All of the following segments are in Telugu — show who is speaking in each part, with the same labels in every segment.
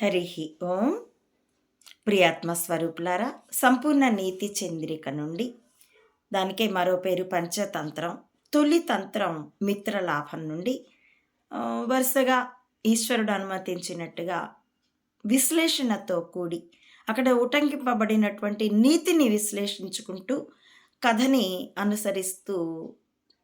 Speaker 1: హరి ఓం. ప్రియాత్మస్వరూపులారా సంపూర్ణ నీతి చంద్రిక నుండి దానికే మరో పేరు పంచతంత్రం తొలి తంత్రం మిత్రలాభం నుండి వరుసగా ఈశ్వరుడు అనుమతించినట్టుగా విశ్లేషణతో కూడి అక్కడ ఉటంకింపబడినటువంటి నీతిని విశ్లేషించుకుంటూ కథని అనుసరిస్తూ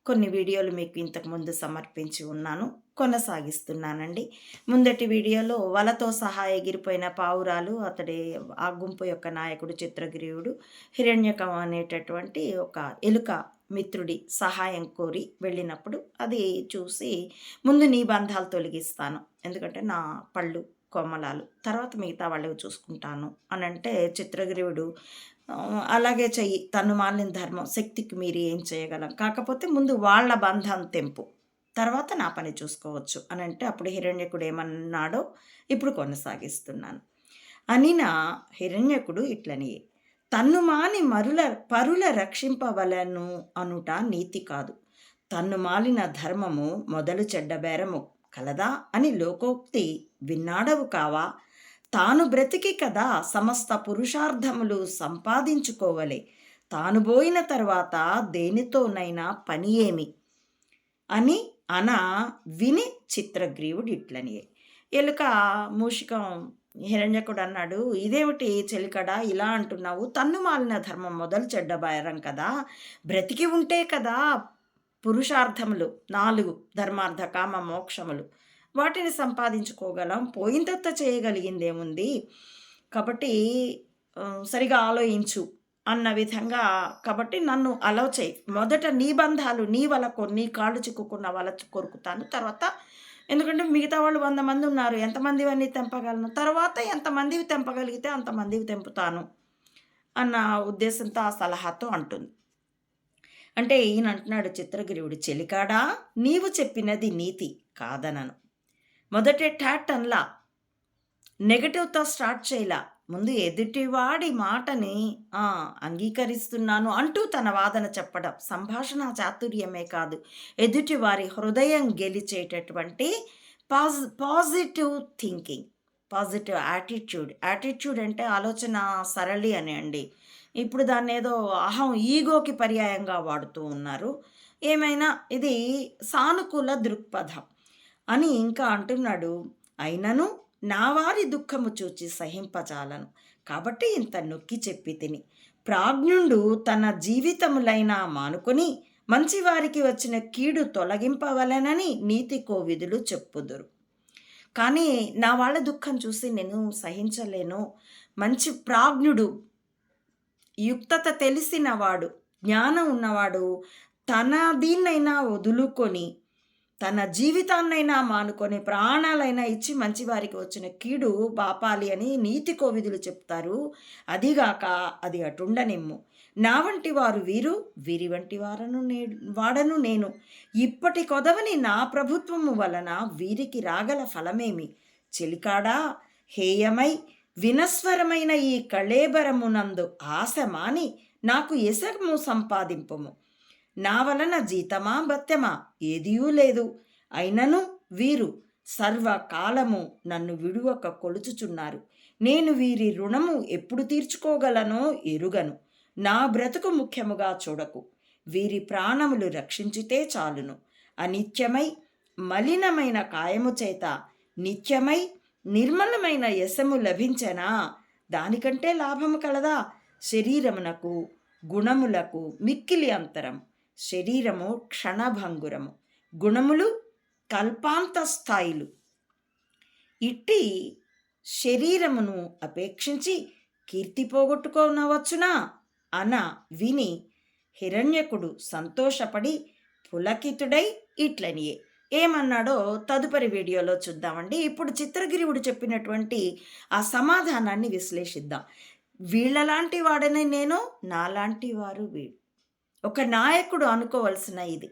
Speaker 1: కొన్ని వీడియోలు మీకు ఇంతకుముందు సమర్పించి ఉన్నాను. కొనసాగిస్తున్నానండి. ముందటి వీడియోలో వలతో సహా ఎగిరిపోయిన పావురాలు అతడి ఆ గుంపు యొక్క నాయకుడు చిత్రగిరియుడు హిరణ్యకం అనేటటువంటి ఒక ఎలుక మిత్రుడి సహాయం కోరి వెళ్ళినప్పుడు అది చూసి ముందు నీ బంధాలు తొలగిస్తాను ఎందుకంటే నా పళ్ళు కొమ్మలాలు తర్వాత మిగతా వాళ్ళవి చూసుకుంటాను అని అంటే చిత్రగ్రీవుడు అలాగే చెయ్యి తను మాలిన ధర్మం శక్తికి మీరు ఏం చేయగలం కాకపోతే ముందు వాళ్ళ బంధం తెంపు తర్వాత నా పని చూసుకోవచ్చు అని అంటే అప్పుడు హిరణ్యకుడు ఏమన్నాడో ఇప్పుడు కొనసాగిస్తున్నాను. అనిన హిరణ్యకుడు ఇట్లని తన్ను మాని మరుల పరుల రక్షింపవలను అనుట నీతి కాదు. తన్ను మాలిన ధర్మము మొదలు చెడ్డబేరము కలదా అని లోకోక్తి విన్నాడవు కావా? తాను బ్రతికి కదా సమస్త పురుషార్థములు సంపాదించుకోవలే. తాను పోయిన తర్వాత దేనితోనైనా పని ఏమి? అని అన విని చిత్రగ్రీవుడు ఇట్లనియే ఎలుక మూషికం హిరణ్యకుడు అన్నాడు ఇదేమిటి చెలికడ? ఇలా అంటున్నావు. తన్ను మాలిన ధర్మం మొదలు చెడ్డబారం కదా. బ్రతికి ఉంటే కదా పురుషార్థములు నాలుగు ధర్మార్థ కామ మోక్షములు. వాటిని సంపాదించుకోగలం. పోయిన చేయగలిగిందేముంది? కాబట్టి సరిగా ఆలోచించు అన్న విధంగా కాబట్టి నన్ను అలవ్ చేయి. మొదట నీ బంధాలు నీ వలకు నీ కాళ్ళు చిక్కుకున్న వాళ్ళ కొరుకుతాను. తర్వాత ఎందుకంటే మిగతా వాళ్ళు వంద మంది ఉన్నారు. ఎంతమంది ఇవన్నీ తెంపగలను? తర్వాత ఎంతమందివి తెంపగలిగితే అంతమందివి తెంపుతాను అన్న ఉద్దేశంతో ఆ సలహాతో అంటుంది. అంటే ఈయన అంటున్నాడు చిత్రగిరివుడు చెలికాడా? నీవు చెప్పినది నీతి కాదనను. మొదటే టాట్ అన్లా. నెగటివ్తో స్టార్ట్ చేయలా. ముందు ఎదుటివాడి మాటని అంగీకరిస్తున్నాను అంటూ తన వాదన చెప్పడం సంభాషణ చాతుర్యమే కాదు. ఎదుటివారి హృదయం గెలిచేటటువంటి posi positive thinking positive attitude. Attitude అంటే ఆలోచన సరళి అని అండి. ఇప్పుడు దాన్ని ఏదో అహం ఈగోకి పర్యాయంగా వాడుతూ ఉన్నారు. ఏమైనా ఇది సానుకూల దృక్పథం అని ఇంకా అంటున్నాడు. అయినను నా వారి దుఃఖము చూచి సహింపజాలను. కాబట్టి ఇంత నొక్కి చెప్పి తిని. ప్రాజ్ఞుండు తన జీవితములైనా మానుకొని మంచివారికి వచ్చిన కీడు తొలగింపవలెనని నీతి కోవిధులు చెప్పుదురు. కానీ నా వాళ్ళ దుఃఖం చూసి నేను సహించలేను. మంచి ప్రాజ్ఞుడు యుక్తత తెలిసినవాడు జ్ఞానం ఉన్నవాడు తన దీన్నైనా వదులుకొని తన జీవితాన్నైనా మానుకొని ప్రాణాలైనా ఇచ్చి మంచివారికి వచ్చిన కీడు పాపాలి అని నీతి కోవిదులు చెప్తారు. అదిగాక అది అటుండనిమ్ము. నా వంటి వారు వీరు వీరి వంటి వారను నే వాడను నేను. ఇప్పటి కొదవని నా ప్రభుత్వము వలన వీరికి రాగల ఫలమేమి? చెలికాడా? హేయమై వినస్వరమైన ఈ కళేబరమునందు ఆశ మాని నాకు ఎసము సంపాదింపము. నా వలన జీతమా భత్యమా? ఏదియూ లేదు. అయినను వీరు సర్వకాలము నన్ను విడువక కొలుచుచున్నారు. నేను వీరి రుణము ఎప్పుడు తీర్చుకోగలనో ఎరుగను. నా బ్రతుకు ముఖ్యముగా చూడకు. వీరి ప్రాణములు రక్షించితే చాలును. అనిత్యమై మలినమైన కాయము చేత నిత్యమై నిర్మలమైన యశము లభించనా? దానికంటే లాభము కలదా? శరీరమునకు గుణములకు మిక్కిలి అంతరం. శరీరము క్షణభంగురము. గుణములు కల్పాంత స్థాయిలు ఇట్టి శరీరమును అపేక్షించి కీర్తి పోగొట్టుకోనవచ్చునా? అన విని హిరణ్యకుడు సంతోషపడి పులకితుడై ఇట్లనియే. ఏమన్నాడో తదుపరి వీడియోలో చూద్దామండి. ఇప్పుడు చిత్రగిరివుడు చెప్పినటువంటి ఆ సమాధానాన్ని విశ్లేషిద్దాం. వీళ్ళలాంటి వాడని నేను నాలాంటి వారు వీడు. ఒక నాయకుడు అనుకోవలసిన ఇది.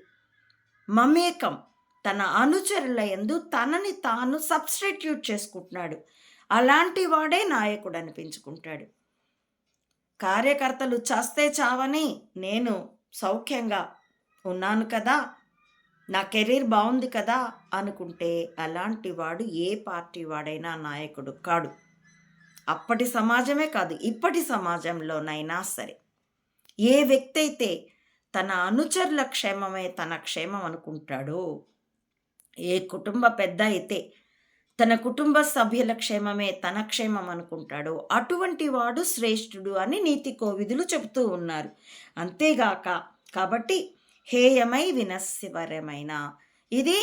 Speaker 1: మమేకం తన అనుచరుల ఎందు తనని తాను సబ్స్టిట్యూట్ చేసుకుంటున్నాడు. అలాంటి వాడే నాయకుడు అనిపించుకుంటాడు. కార్యకర్తలు చస్తే చావని నేను సౌఖ్యంగా ఉన్నాను కదా నా కెరీర్ బాగుంది కదా అనుకుంటే అలాంటి వాడు ఏ పార్టీ వాడైనా నాయకుడు కాడు. అప్పటి సమాజమే కాదు ఇప్పటి సమాజంలోనైనా సరే. ఏ వ్యక్తి అయితే తన అనుచరుల క్షేమమే తన క్షేమం అనుకుంటాడో? ఏ కుటుంబ పెద్ద అయితే తన కుటుంబ సభ్యుల క్షేమమే తన క్షేమం అనుకుంటాడో? అటువంటి వాడు శ్రేష్ఠుడు అని నీతి కోవిదులు చెబుతూ ఉన్నారు. అంతేగాక కాబట్టి హేయమై వినస్వరమైన ఇది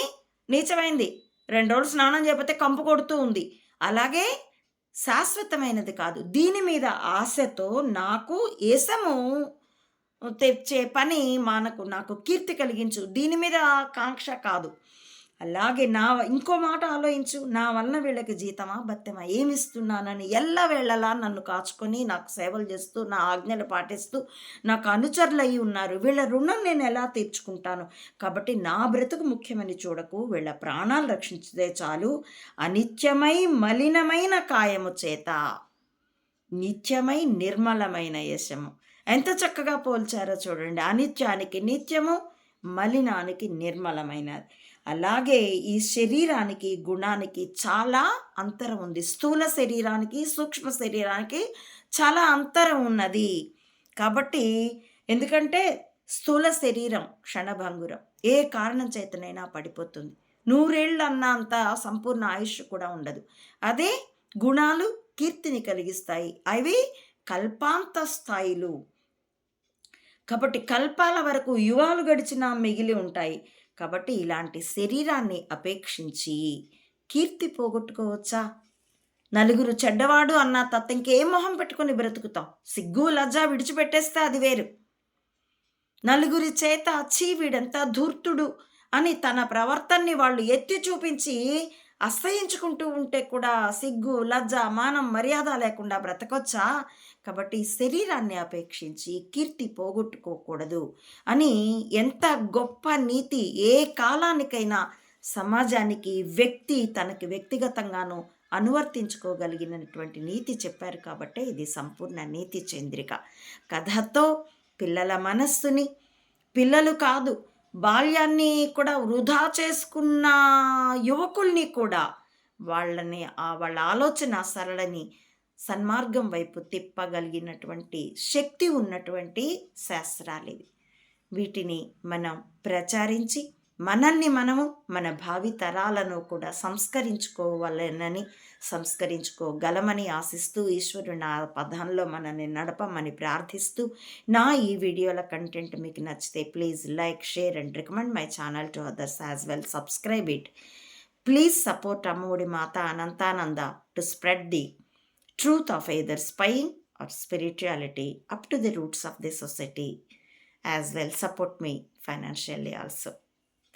Speaker 1: నీచమైంది. రెండు రోజులు స్నానం చేయకపోతే కంపు కొడుతూ ఉంది. అలాగే శాశ్వతమైనది కాదు. దీని మీద ఆశతో నాకు ఏసము తెచ్చే పని మనకు నాకు కీర్తి కలిగించు. దీని మీద కాంక్ష కాదు. అలాగే నా ఇంకో మాట ఆలోచించు. నా వలన వీళ్ళకి జీతమా బత్తమా ఏమిస్తున్నానని ఎల్ల వేళలా నన్ను కాచుకొని నాకు సేవలు చేస్తూ నా ఆజ్ఞలు పాటిస్తూ నాకు అనుచరులు అయి ఉన్నారు. వీళ్ళ రుణం నేను ఎలా తీర్చుకుంటాను? కాబట్టి నా బ్రతుకు ముఖ్యమని చూడకు. వీళ్ళ ప్రాణాలు రక్షించితే చాలు. అనిత్యమై మలినమైన కాయము చేత. నిత్యమై నిర్మలమైన యశము. ఎంత చక్కగా పోల్చారో చూడండి. అనిత్యానికి నిత్యము మలినానికి నిర్మలమైనది. అలాగే ఈ శరీరానికి గుణానికి చాలా అంతరం ఉంది. స్థూల శరీరానికి సూక్ష్మ శరీరానికి చాలా అంతరం ఉన్నది. కాబట్టి ఎందుకంటే స్థూల శరీరం క్షణభంగురం. ఏ కారణం చేతనైనా పడిపోతుంది. నూరేళ్ళు అన్న అంత సంపూర్ణ ఆయుష్ కూడా ఉండదు. అదే గుణాలు కీర్తిని కలిగిస్తాయి. అవి కల్పాంత స్థాయిలు కాబట్టి కల్పాల వరకు యువాలు గడిచినా మిగిలి ఉంటాయి. కాబట్టి ఇలాంటి శరీరాన్ని అపేక్షించి కీర్తి పోగొట్టుకోవచ్చా? నలుగురు చెడ్డవాడు అన్న తత్త ఇంకేం మొహం పెట్టుకుని బ్రతుకుతాం? సిగ్గు లజ్జ విడిచిపెట్టేస్తే అది వేరు. నలుగురి చేత చీ వీడంతా ధూర్తుడు అని తన ప్రవర్తనని వాళ్ళు ఎత్తి చూపించి అసహించుకుంటూ ఉంటే కూడా సిగ్గు లజ్జ మానం మర్యాద లేకుండా బ్రతకొచ్చా? కాబట్టి శరీరాన్ని అపేక్షించి కీర్తి పోగొట్టుకోకూడదు అని ఎంత గొప్ప నీతి ఏ కాలానికైనా సమాజానికి వ్యక్తి తనకి వ్యక్తిగతంగాను అనువర్తించుకోగలిగినటువంటి నీతి చెప్పారు కాబట్టే ఇది సంపూర్ణ నీతి చంద్రిక. కథతో పిల్లల మనస్సుని పిల్లలు కాదు బాల్యాన్ని కూడా వృధా చేసుకున్న యువకుల్ని కూడా వాళ్ళని వాళ్ళ ఆలోచన సరళని సన్మార్గం వైపు తిప్పగలిగినటువంటి శక్తి ఉన్నటువంటి శాస్త్రాలు ఇవి. వీటిని మనం ప్రచారించి మనల్ని మనము మన భావి తరాలను కూడా సంస్కరించుకోవాలనని సంస్కరించుకోగలమని ఆశిస్తూ ఈశ్వరుడు నా పదంలో మనల్ని నడపమని ప్రార్థిస్తూ నా ఈ వీడియోల కంటెంట్ మీకు నచ్చితే please like share and recommend my channel to others as well. Subscribe it. Please support Ammaodi Mata Anantananda to spread the truth of either spying or spirituality up to the roots of the society. As well support me financially also.